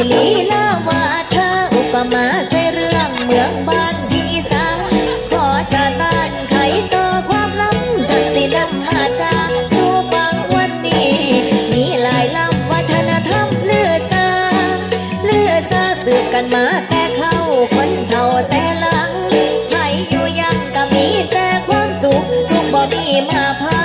ิลีลาวาเธออุปมาเส่เรื่องเมืองบ้านที่อสานขอจะต้านไขต่อความล้ำจากสินำมาจาสู่ฟังวันนี้ มีหลายล้ำวัฒนธรรมเลือซาเลือซาสืบกันมาแต่เข้าคนเท่าแต่หลังไทยอยู่ยังก็มีแต่ความสุขทุกบ่มีมาพา